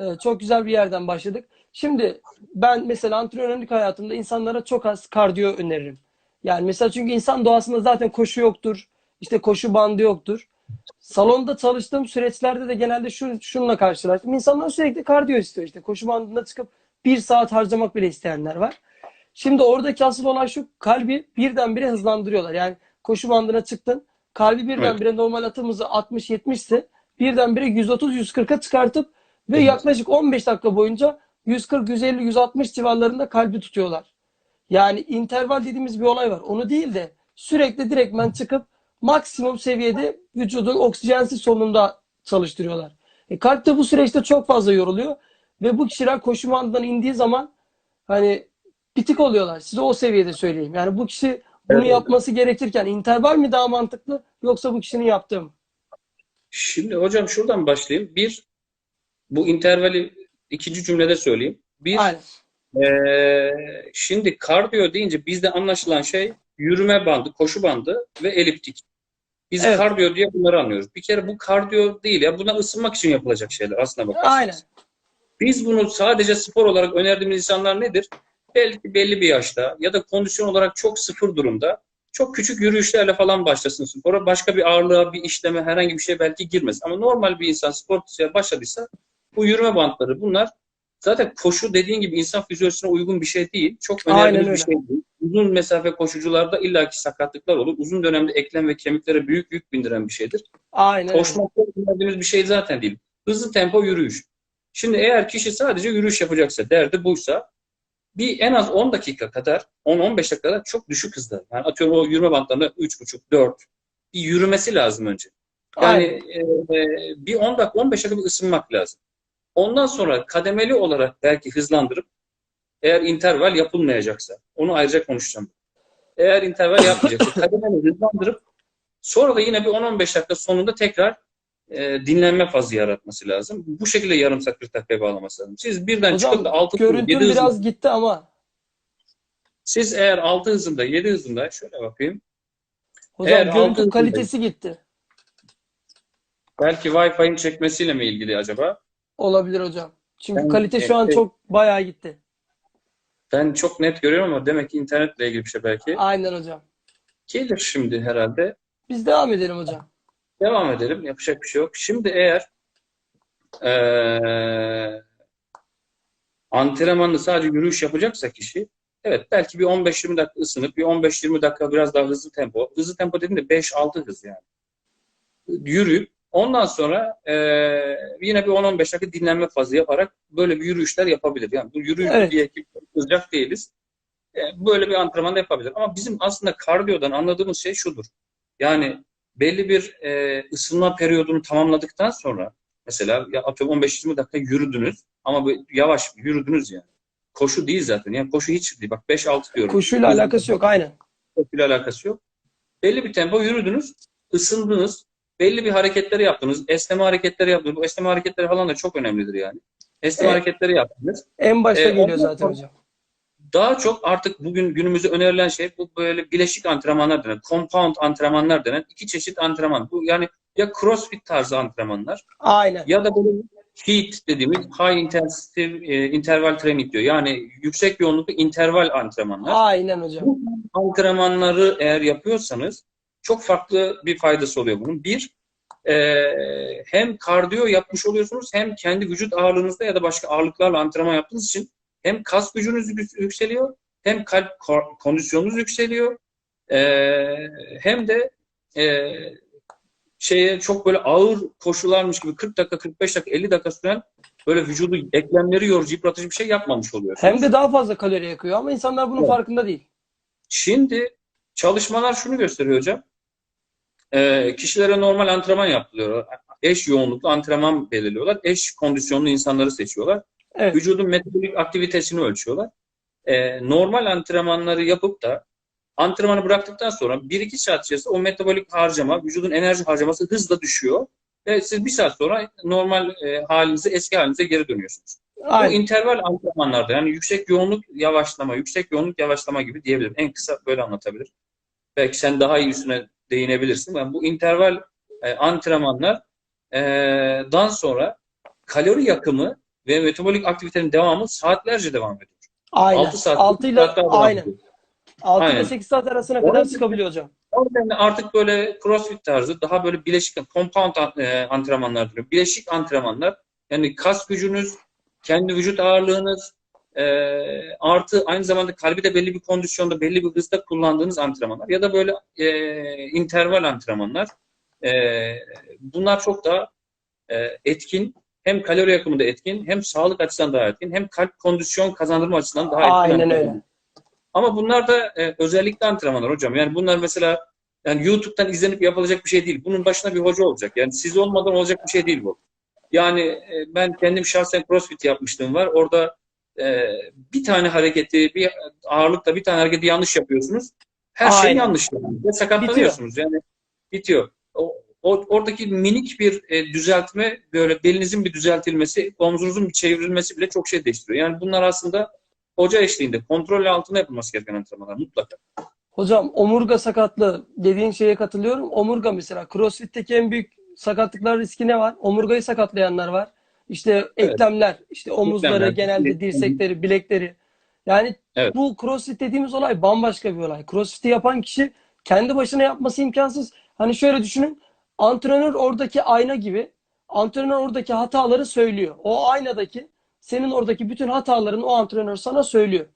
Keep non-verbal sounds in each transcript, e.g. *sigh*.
Ee, çok güzel bir yerden başladık. Şimdi ben mesela antrenörlük hayatımda insanlara çok az kardiyo öneririm. Yani mesela çünkü insan doğasında zaten koşu yoktur. işte koşu bandı yoktur. Salonda çalıştığım süreçlerde de genelde şu, şununla karşılaştım. İnsanlar sürekli kardiyo istiyor işte. Koşu bandında çıkıp bir saat harcamak bile isteyenler var. Şimdi oradaki asıl olay şu kalbi birdenbire hızlandırıyorlar. Yani koşu bandına çıktın. Kalbi birdenbire normal atım hızı 60-70 ise birdenbire 130-140'a çıkartıp ve yaklaşık 15 dakika boyunca 140, 150, 160 civarlarında kalbi tutuyorlar. Yani interval dediğimiz bir olay var. Onu değil de sürekli direktmen çıkıp maksimum seviyede vücudu oksijensiz solunumda çalıştırıyorlar. E, kalp de bu süreçte çok fazla yoruluyor ve bu kişiler koşu bandından indiği zaman hani bitik oluyorlar. Size o seviyede söyleyeyim. Yani bu kişi bunu Evet. yapması gerekirken interval mi daha mantıklı yoksa bu kişinin yaptığı mı? Şimdi hocam şuradan başlayayım. Bir, bu intervali ikinci cümlede söyleyeyim. Bir, Aynen. eee, şimdi kardiyo deyince bizde anlaşılan şey yürüme bandı, koşu bandı ve eliptik. Biz Evet. kardiyo diye bunları anlıyoruz. Bir kere bu kardiyo değil ya. Buna ısınmak için yapılacak şeyler aslına bakarsanız. Aynen. Biz bunu sadece spor olarak önerdiğimiz insanlar nedir? Belki belli bir yaşta ya da kondisyon olarak çok sıfır durumda çok küçük yürüyüşlerle falan başlasın spora. Başka bir ağırlığa, bir işleme, herhangi bir şey belki girmez. Ama normal bir insan spor başladıysa bu yürüme bantları bunlar zaten koşu dediğin gibi insan fizyolojisine uygun bir şey değil. Çok önerdiğimiz bir şey değil. Uzun mesafe koşucularda illaki sakatlıklar olur. Uzun dönemde eklem ve kemiklere büyük yük bindiren bir şeydir. Aynen. Koşmak bir şey zaten değil. Hızlı tempo yürüyüş. Şimdi eğer kişi sadece yürüyüş yapacaksa, derdi buysa bir en az 10 dakika kadar, 10-15 dakika kadar çok düşük hızda. Yani atıyorum o yürüme bantlarında 3,5-4 bir yürümesi lazım önce. Yani Aynen. e, e, bir 10 dakika, 15 dakika bir ısınmak lazım. Ondan sonra kademeli olarak belki hızlandırıp eğer interval yapılmayacaksa, onu ayrıca konuşacağım. Eğer interval yapmayacaksa *laughs* kademeli hızlandırıp sonra da yine bir 10-15 dakika sonunda tekrar e, dinlenme fazı yaratması lazım. Bu şekilde yarım saat 40 dakikaya bağlaması lazım. Siz birden Hocam çıkıp da 6 görüntüm 7 hızında, biraz gitti ama siz eğer 6 hızında 7 hızında şöyle bakayım. hocam Eğer görüntü kalitesi gitti. Belki Wi-Fi'nin çekmesiyle mi ilgili acaba? Olabilir hocam. Çünkü Ben- kalite şu an çok bayağı gitti. Ben çok net görüyorum ama demek ki internetle ilgili bir şey belki. Aynen hocam. Gelir şimdi herhalde. Biz devam edelim hocam. Devam edelim. Yapacak bir şey yok. Şimdi eğer eee antrenmanlı sadece yürüyüş yapacaksa kişi evet belki bir 15-20 dakika ısınıp bir 15-20 dakika biraz daha hızlı tempo. Hızlı tempo dediğimde 5-6 hız yani. Yürüyüp ondan sonra eee, yine bir 10-15 dakika dinlenme fazı yaparak böyle bir yürüyüşler yapabilir. Yani bu yürüyüş Evet. diye ki sıcak değiliz. E, böyle bir antrenman da yapabilir. Ama bizim aslında kardiyodan anladığımız şey şudur. Yani belli bir e, ısınma periyodunu tamamladıktan sonra mesela ya atıyorum 15-20 dakika yürüdünüz ama bu yavaş yürüdünüz yani. Koşu değil zaten. Yani koşu hiç değil. Bak 5-6 diyorum. Koşuyla alakası yok aynen. Koşuyla alakası yok. Belli bir tempo yürüdünüz, ısındınız, belli bir hareketleri yaptınız, esneme hareketleri yaptınız. Bu esneme hareketleri falan da çok önemlidir yani. Esneme Evet. hareketleri yaptınız. En başta E, geliyor zaten hocam. Daha çok artık bugün günümüzde önerilen şey bu böyle bileşik antrenmanlar denen, compound antrenmanlar denen iki çeşit antrenman. Bu yani ya crossfit tarzı antrenmanlar Aynen. ya da böyle HIIT dediğimiz high intensity e, interval training diyor. Yani yüksek yoğunluklu interval antrenmanlar. Aynen hocam. Bu antrenmanları eğer yapıyorsanız çok farklı bir faydası oluyor bunun. Bir, e, hem kardiyo yapmış oluyorsunuz hem kendi vücut ağırlığınızda ya da başka ağırlıklarla antrenman yaptığınız için hem kas gücünüz yük- yükseliyor hem kalp ko- kondisyonunuz yükseliyor e, hem de e, şeye çok böyle ağır koşularmış gibi 40 dakika, 45 dakika, 50 dakika süren böyle vücudu eklemleri yorucu, yıpratıcı bir şey yapmamış oluyorsunuz. Hem de daha fazla kalori yakıyor ama insanlar bunun Evet. farkında değil. Şimdi çalışmalar şunu gösteriyor hocam. Ee, kişilere normal antrenman yaptırıyorlar. Eş yoğunluklu antrenman belirliyorlar. Eş kondisyonlu insanları seçiyorlar. Evet. Vücudun metabolik aktivitesini ölçüyorlar. Ee, normal antrenmanları yapıp da antrenmanı bıraktıktan sonra 1-2 saat içerisinde o metabolik harcama, vücudun enerji harcaması hızla düşüyor. Ve siz bir saat sonra normal e, halinize, eski halinize geri dönüyorsunuz. Bu Aynen. interval antrenmanlarda yani yüksek yoğunluk yavaşlama, yüksek yoğunluk yavaşlama gibi diyebilirim. En kısa böyle anlatabilir. Belki sen daha iyi üstüne değinebilirsin. Ben bu interval e, antrenmanlar e, dan sonra kalori yakımı ve metabolik aktivitenin devamı saatlerce devam ediyor. Aynen. 6 saat, 6 ile aynen. ediyor. 6 ile Aynen. 8 saat arasına kadar yüzden- çıkabiliyor hocam. O nedenle artık böyle crossfit tarzı daha böyle bileşik, compound e, antrenmanlar diyor. Bileşik antrenmanlar. Yani kas gücünüz, kendi vücut ağırlığınız, e, artı aynı zamanda kalbi de belli bir kondisyonda, belli bir hızda kullandığınız antrenmanlar. Ya da böyle e, interval antrenmanlar. E, bunlar çok daha e, etkin. Hem kalori yakımında etkin, hem sağlık açısından daha etkin, hem kalp kondisyon kazandırma açısından daha etkin. Aynen öyle. Ama bunlar da e, özellikle antrenmanlar hocam. Yani bunlar mesela yani YouTube'dan izlenip yapılacak bir şey değil. Bunun başına bir hoca olacak. Yani siz olmadan olacak bir şey değil bu. Yani e, ben kendim şahsen CrossFit yapmışlığım var. Orada e, bir tane hareketi, bir ağırlıkla bir tane hareketi yanlış yapıyorsunuz. Her şey Aynen. yanlış. yapıyorsunuz Ve sakatlanıyorsunuz. Yani bitiyor. O, o- oradaki minik bir e, düzeltme, böyle belinizin bir düzeltilmesi, omzunuzun bir çevrilmesi bile çok şey değiştiriyor. Yani bunlar aslında hoca eşliğinde, kontrol altında yapılması gereken antrenmanlar mutlaka. Hocam omurga sakatlığı dediğin şeye katılıyorum. Omurga mesela CrossFit'teki en büyük sakatlıklar riski ne var? Omurgayı sakatlayanlar var. İşte Evet. eklemler, işte omuzları, Eklemler, genelde dirsekleri, bilekleri. Yani Evet. bu CrossFit dediğimiz olay bambaşka bir olay. CrossFit'i yapan kişi kendi başına yapması imkansız. Hani şöyle düşünün. Antrenör oradaki ayna gibi. Antrenör oradaki hataları söylüyor. O aynadaki senin oradaki bütün hatalarını o antrenör sana söylüyor.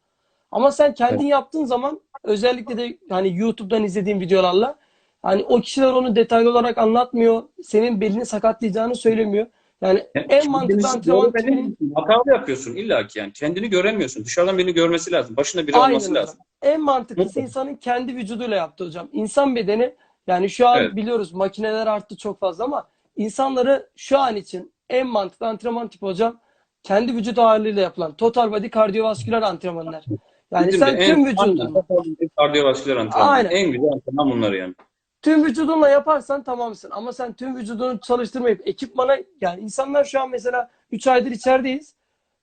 Ama sen kendin yaptığın zaman özellikle de hani YouTube'dan izlediğin videolarla hani o kişiler onu detaylı olarak anlatmıyor. Senin belini sakatlayacağını söylemiyor. Yani en mantıklı antrenman tipinin için Hatalı yapıyorsun illa ki yani. Kendini göremiyorsun. Dışarıdan birini görmesi lazım. Başında biri aynen olması hocam. lazım. En mantıklısı insanın kendi vücuduyla yaptığı hocam. İnsan bedeni yani şu an Evet. biliyoruz makineler arttı çok fazla ama insanları şu an için en mantıklı antrenman tipi hocam kendi vücut ağırlığıyla yapılan total body kardiyovasküler antrenmanlar. Yani Bizim sen tüm en vücudunu kardiyovasküler antrenman. Aynen. En güzel antrenman bunlar yani. Tüm vücudunla yaparsan tamamsın. Ama sen tüm vücudunu çalıştırmayıp ekipmana yani insanlar şu an mesela 3 aydır içerideyiz.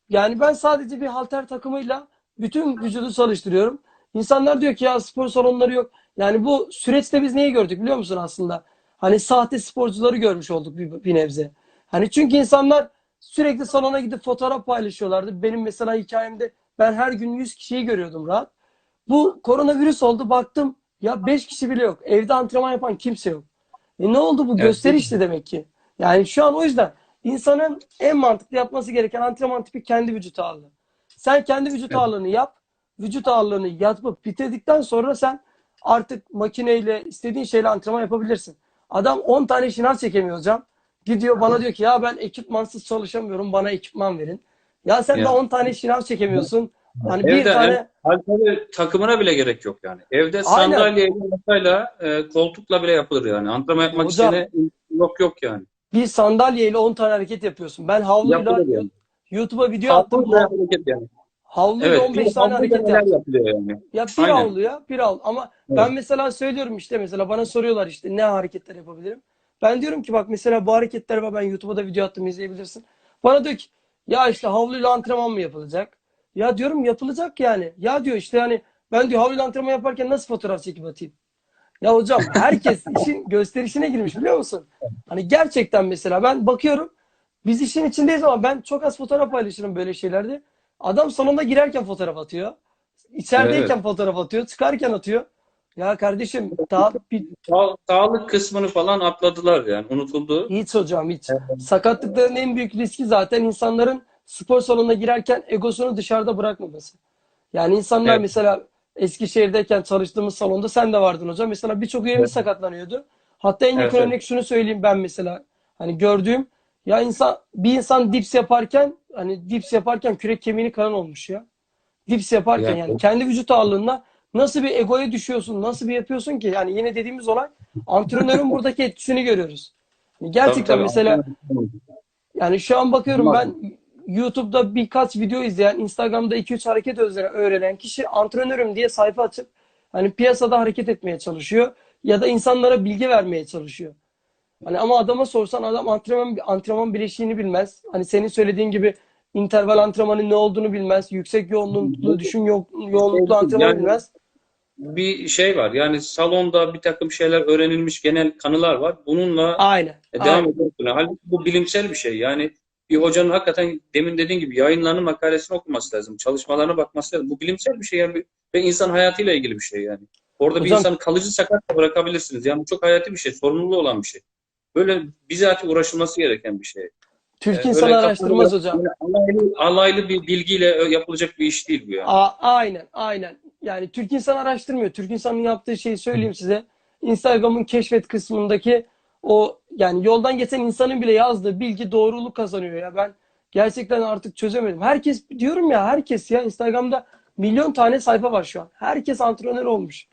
Yani ben sadece bir halter takımıyla bütün vücudu çalıştırıyorum. İnsanlar diyor ki ya spor salonları yok. Yani bu süreçte biz neyi gördük biliyor musun aslında? Hani sahte sporcuları görmüş olduk bir, bir nebze. Hani çünkü insanlar sürekli salona gidip fotoğraf paylaşıyorlardı. Benim mesela hikayemde ben her gün 100 kişiyi görüyordum rahat. Bu koronavirüs oldu baktım ya 5 kişi bile yok. Evde antrenman yapan kimse yok. E ne oldu bu Evet. gösterişti demek ki. Yani şu an o yüzden insanın en mantıklı yapması gereken antrenman tipi kendi vücut ağırlığı. Sen kendi vücut Evet. ağırlığını yap. Vücut ağırlığını yapıp bitirdikten sonra sen artık makineyle istediğin şeyle antrenman yapabilirsin. Adam 10 tane şınav çekemiyor hocam. Gidiyor bana diyor ki ya ben ekipmansız çalışamıyorum bana ekipman verin. Ya sen de Ya. 10 tane şınav çekemiyorsun. Hani bir Evde tane en- halteri takımına bile gerek yok yani. Evde Aynen. sandalyeyle, masayla, e, koltukla bile yapılır yani. Antrenman yapmak Hocam. isteyene yok yok yani. bir sandalyeyle 10 tane hareket yapıyorsun. Ben havluyla yani. YouTube'a video attım. Hareket yani. Havluyla Evet. 15 bir tane hareket yaptım. yapılıyor yani. Ya bir Aynen. havluya bir havlu. Ama Evet. ben mesela söylüyorum işte mesela bana soruyorlar işte ne hareketler yapabilirim. Ben diyorum ki bak mesela bu hareketler var ben YouTube'a da video attım izleyebilirsin. Bana diyor ki ya işte havluyla antrenman mı yapılacak? Ya diyorum yapılacak yani. Ya diyor işte yani ben diyor havluyla antrenman yaparken nasıl fotoğraf çekip atayım? Ya hocam herkes *laughs* işin gösterişine girmiş biliyor musun? Hani gerçekten mesela ben bakıyorum biz işin içindeyiz ama ben çok az fotoğraf paylaşırım böyle şeylerde. Adam salonda girerken fotoğraf atıyor. İçerideyken fotoğraf atıyor. Çıkarken atıyor. Ya kardeşim daha bir, Sağ- sağlık kısmını falan atladılar yani. Unutuldu. hiç hocam hiç. Sakatlıkların en büyük riski zaten insanların spor salonuna girerken egosunu dışarıda bırakmaması. Yani insanlar Evet. mesela Eskişehir'deyken çalıştığımız salonda sen de vardın hocam. Mesela birçok üyemiz Evet. sakatlanıyordu. Hatta en yakın evet. örnek şunu söyleyeyim ben mesela. Hani gördüğüm ya insan bir insan dips yaparken hani dips yaparken kürek kemiğini karan olmuş ya. Dips yaparken Ya, yani o- kendi vücut ağırlığında nasıl bir egoya düşüyorsun, nasıl bir yapıyorsun ki? Yani yine dediğimiz olay antrenörün buradaki etkisini görüyoruz. Yani gerçekten Tabii, tabii. mesela yani şu an bakıyorum ben YouTube'da birkaç video izleyen, Instagram'da 2-3 hareket öğrenen, kişi antrenörüm diye sayfa açıp hani piyasada hareket etmeye çalışıyor ya da insanlara bilgi vermeye çalışıyor. Hani ama adama sorsan adam antrenman antrenman bileşiğini bilmez. Hani senin söylediğin gibi interval antrenmanın ne olduğunu bilmez. Yüksek yoğunluklu, düşün yo- yoğunluklu antrenman Yani- bilmez. bir şey var. Yani salonda bir takım şeyler öğrenilmiş genel kanılar var. Bununla Aynen. devam ediyorsun. Halbuki bu bilimsel bir şey. Yani bir hocanın hakikaten demin dediğin gibi yayınlarının makalesini okuması lazım. Çalışmalarına bakması lazım. Bu bilimsel bir şey yani ve insan hayatıyla ilgili bir şey yani. Orada bir Hocam- insanı kalıcı sakat bırakabilirsiniz. Yani bu çok hayati bir şey, sorumluluğu olan bir şey. Böyle bizatihi uğraşılması gereken bir şey. Türk Ee, insanı öyle araştırmaz hocam. Alaylı, alaylı bir bilgiyle yapılacak bir iş değil bu yani. A- aynen, aynen. Yani Türk insan araştırmıyor. Türk insanın yaptığı şeyi söyleyeyim size. Instagram'ın keşfet kısmındaki o yani yoldan geçen insanın bile yazdığı bilgi doğruluk kazanıyor ya. Ben gerçekten artık çözemedim. Herkes diyorum ya herkes ya Instagram'da milyon tane sayfa var şu an. Herkes antrenör olmuş.